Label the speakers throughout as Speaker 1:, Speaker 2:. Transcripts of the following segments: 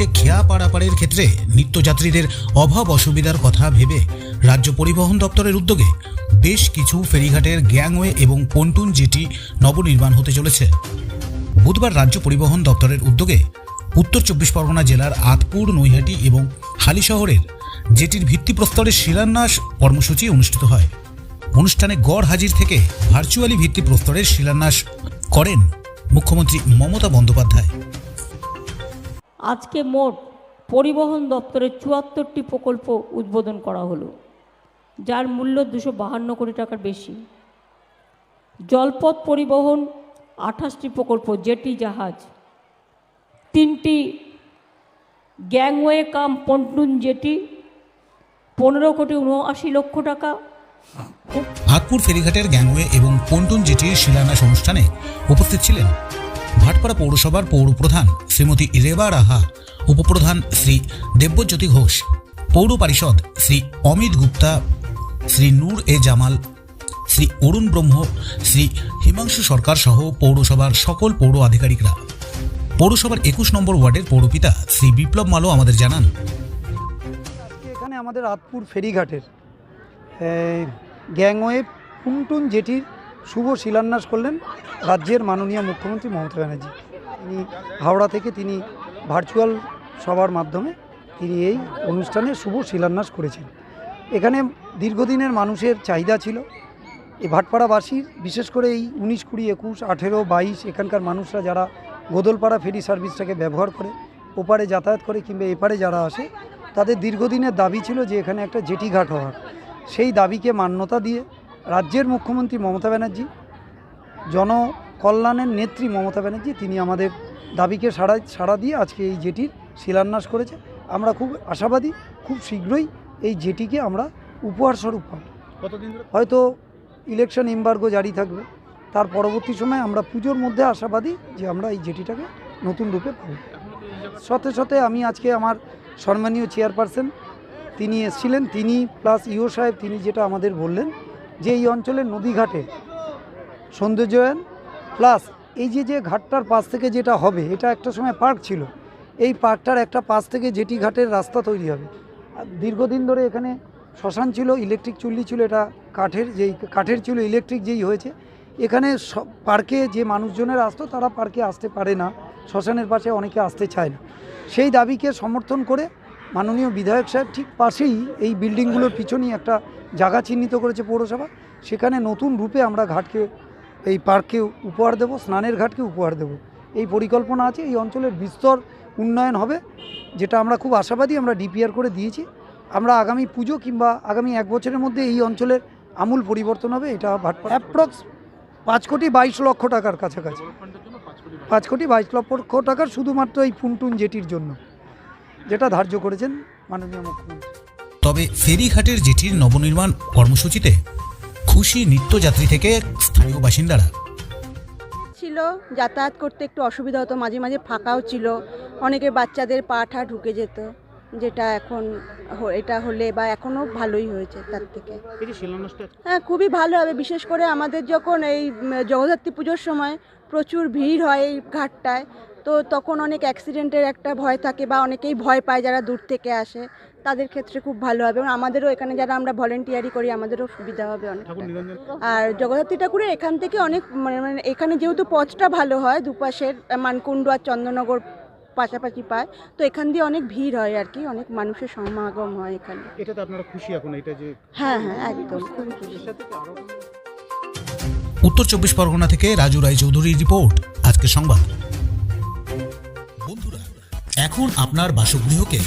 Speaker 1: নদীতে খেয়া পারাপারের ক্ষেত্রে নিত্যযাত্রীদের অভাব অসুবিধার কথা ভেবে রাজ্য পরিবহন দপ্তরের উদ্যোগে বেশ কিছু ফেরিঘাটের গ্যাংওয়ে এবং পন্টুন জেটি নবনির্মাণ হতে চলেছে। বুধবার রাজ্য পরিবহন দপ্তরের উদ্যোগে উত্তর চব্বিশ পরগনা জেলার আতপুর, নৈহাটি এবং হালি শহরের জেটির ভিত্তিপ্রস্তরের শিলান্যাস কর্মসূচি অনুষ্ঠিত হয়। অনুষ্ঠানে গড় হাজির থেকে ভার্চুয়ালি ভিত্তিপ্রস্তরের শিলান্যাস করেন মুখ্যমন্ত্রী মমতা বন্দ্যোপাধ্যায়।
Speaker 2: আজকে মোট পরিবহন দপ্তরের চুয়াত্তরটি প্রকল্প উদ্বোধন করা হলো, যার মূল্য দুশো বাহান্ন কোটি টাকার বেশি। জলপথ পরিবহন আঠাশটি প্রকল্প, জেটি জাহাজ। তিনটি গ্যাংওয়ে কাম পন্টুন জেটি, পনেরো কোটি উনআশি লক্ষ টাকা।
Speaker 1: আতপুর ফেরিঘাটের গ্যাংওয়ে এবং পন্টুন জেটির শিলান্যাস অনুষ্ঠানে উপস্থিত ছিলেন ভাটপাড়া পৌরসভার পৌরপ্রধান শ্রীমতী রেবা রাহা, উপপ্রধান শ্রী দেব্যজ্যোতি ঘোষ, পৌর পরিষদ শ্রী অমিত গুপ্তা, শ্রী নূর এ জামাল, শ্রী অরুণ ব্রহ্ম, শ্রী হিমাংশু সরকার সহ পৌরসভার সকল পৌর আধিকারিকরা। পৌরসভার একুশ নম্বর ওয়ার্ডের পৌরপিতা শ্রী বিপ্লব মালো আমাদের জানান।
Speaker 3: এখানে আমাদের আতপুর ফেরিঘাটের গ্যাংওয়ে পুংটুন জেটির শুভ শিলান্যাস করলেন রাজ্যের মাননীয় মুখ্যমন্ত্রী মমতা ব্যানার্জি। তিনি হাওড়া থেকে তিনি ভার্চুয়াল সভার মাধ্যমে তিনি এই অনুষ্ঠানে শুভ শিলান্যাস করেছেন। এখানে দীর্ঘদিনের মানুষের চাহিদা ছিল। এই ভাটপাড়াবাসীর, বিশেষ করে এই উনিশ কুড়ি, একুশ, আঠেরো, বাইশ এখানকার মানুষরা যারা গোদলপাড়া ফেরি সার্ভিসটাকে ব্যবহার করে, ওপারে যাতায়াত করে কিংবা এপারে যারা আসে, তাদের দীর্ঘদিনের দাবি ছিল যে এখানে একটা জেটি ঘাট হওয়ার। সেই দাবিকে মান্যতা দিয়ে রাজ্যের মুখ্যমন্ত্রী মমতা ব্যানার্জি জনকল্যাণের নেত্রী মমতা ব্যানার্জি তিনি আমাদের দাবিকে সাড়া সাড়া দিয়ে আজকে এই জেটির শিলান্যাস করেছে। আমরা খুব আশাবাদী খুব শীঘ্রই এই জেটিকে আমরা উপহার স্বরূপ পাব।
Speaker 4: কতদিন
Speaker 3: হয়তো ইলেকশন এম্বার্গো জারি থাকবে। তার পরবর্তী সময় আমরা পুজোর মধ্যে আশাবাদী যে আমরা এই জেটিটাকে নতুন রূপে পাব। সাথে সাথে আমি আজকে আমার সম্মানীয় চেয়ারপারসন তিনি এসেছিলেন। তিনি প্লাস ইও সাহেব তিনি যেটা আমাদের বললেন যে এই অঞ্চলের নদীঘাটে সৌন্দর্যায়ন প্লাস এই যে যে ঘাটটার পাশ থেকে যেটা হবে, এটা একটা সময় পার্ক ছিল। এই পার্কটার একটা পাশ থেকে জেটি ঘাটের রাস্তা তৈরি হবে। দীর্ঘদিন ধরে এখানে শ্মশান ছিল, ইলেকট্রিক চুল্লি ছিল, এটা কাঠের যেই, কাঠের ছিল ইলেকট্রিক যেই হয়েছে, এখানে পার্কে যে মানুষজনের আসতো, তারা পার্কে আসতে পারে না। শ্মশানের পাশে অনেকে আসতে চায় না। সেই দাবিকে সমর্থন করে মাননীয় বিধায়ক সাহেব ঠিক পাশেই এই বিল্ডিংগুলোর পিছনেই একটা জায়গা চিহ্নিত করেছে পৌরসভা। সেখানে নতুন রূপে আমরা ঘাটকে এই পার্ককে উপহার দেব স্নানের ঘাটকে উপহার দেব। এই পরিকল্পনা আছে এই অঞ্চলের বিস্তর উন্নয়ন হবে যেটা আমরা খুব আশাবাদী আমরা ডিপিআর করে দিয়েছি। আমরা আগামী পুজো কিংবা আগামী এক বছরের মধ্যে এই অঞ্চলের আমূল পরিবর্তন হবে এটা অ্যাপ্রক্স পাঁচ কোটি বাইশ লক্ষ টাকার কাছাকাছি। পাঁচ কোটি বাইশ লক্ষ টাকার শুধুমাত্র এই পুনটুন জেটির জন্য যেটা ধার্য করেছেন মাননীয় মুখ্যমন্ত্রী।
Speaker 1: তবে ফেরিঘাটের জেটির নবনির্মাণ কর্মসূচিতে খুশি নিত্যযাত্রী থেকে স্থানীয় বাসিন্দারা।
Speaker 5: ছিল যাতায়াত করতে একটু অসুবিধা হতো মাঝে মাঝে ফাঁকাও ছিল। অনেকে বাচ্চাদের পা ঠা ঢুকে যেত যেটা এখন হ- এটা হলে বা এখনও ভালোই হয়েছে তার থেকে। হ্যাঁ খুবই ভালো হবে বিশেষ করে আমাদের যখন এই জগদ্ধাত্রী পুজোর সময় প্রচুর ভিড় হয় এই ঘাটটায় তো তখন অনেক অ্যাক্সিডেন্টের একটা ভয় থাকে বা অনেকেই ভয় পায় যারা দূর থেকে আসে। তাদের ক্ষেত্রে খুব ভালো হবে। এবং আমাদেরও এখানে যারা আমরা ভলেন্টিয়ারি করি আমাদেরও সুবিধা হবে অনেক। আর জগদ্ধাত্রী ঠাকুরের এখান থেকে অনেক মানে মানে এখানে যেহেতু পথটা ভালো হয় দুপাশের মানকুণ্ড আর চন্দননগর পাশাপাশি পায় তো এখান দিয়ে অনেক ভিড় হয় আর কি অনেক মানুষের সমাগম হয় এখানে।
Speaker 4: এটাতে আপনারা খুশি এখন এটা যে
Speaker 5: হ্যাঁ হ্যাঁ একদম। খুবই খুশি
Speaker 1: উত্তর চব্বিশ পরগনা থেকে রাজু রায়চৌধুরীর রিপোর্ট আজকে সংবাদ। এখন আপনার বাসগৃহকে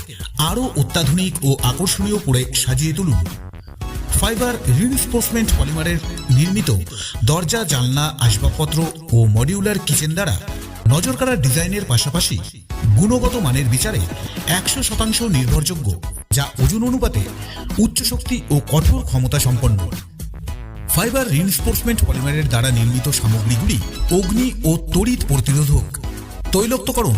Speaker 1: আরও অত্যাধুনিক ও আকর্ষণীয় করে সাজিয়ে তুলুন। ফাইবার রিইনফোর্সমেন্ট পলিমারের নির্মিত দরজা, জানলা, আসবাবপত্র ও মডিউলার কিচেন দ্বারা নজর কাড়া ডিজাইনের পাশাপাশি গুণগত মানের বিচারে একশো শতাংশ নির্ভরযোগ্য, যা ওজন অনুপাতে উচ্চ শক্তি ও কঠোর ক্ষমতা সম্পন্ন। ফাইবার রিইনফোর্সমেন্ট পলিমারের দ্বারা নির্মিত সামগ্রীগুলি অগ্নি ও তড়িৎ প্রতিরোধক। তৈলক্তকরণ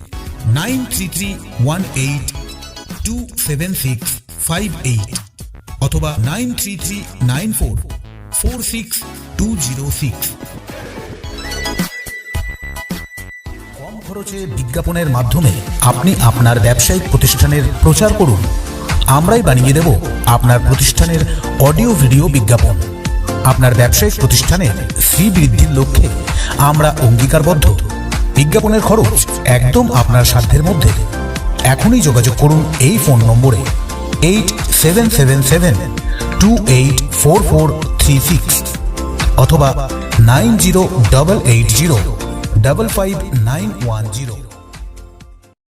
Speaker 1: অথবা কম খরচে বিজ্ঞাপনের মাধ্যমে আপনি আপনার ব্যবসায়িক প্রতিষ্ঠানের প্রচার করুন। আমরাই বানিয়ে দেব আপনার প্রতিষ্ঠানের অডিও ভিডিও বিজ্ঞাপন। আপনার ব্যবসায়িক প্রতিষ্ঠানের শ্রী বৃদ্ধির লক্ষ্যে আমরা অঙ্গীকারবদ্ধ। বিজ্ঞাপনের খরচ একদম আপনার সাধ্যের মধ্যে। এখনই যোগাযোগ করুন এই ফোন নম্বরে eight seven seven seven two eight four four three six অথবা nine zero double eight zero double five nine one zero.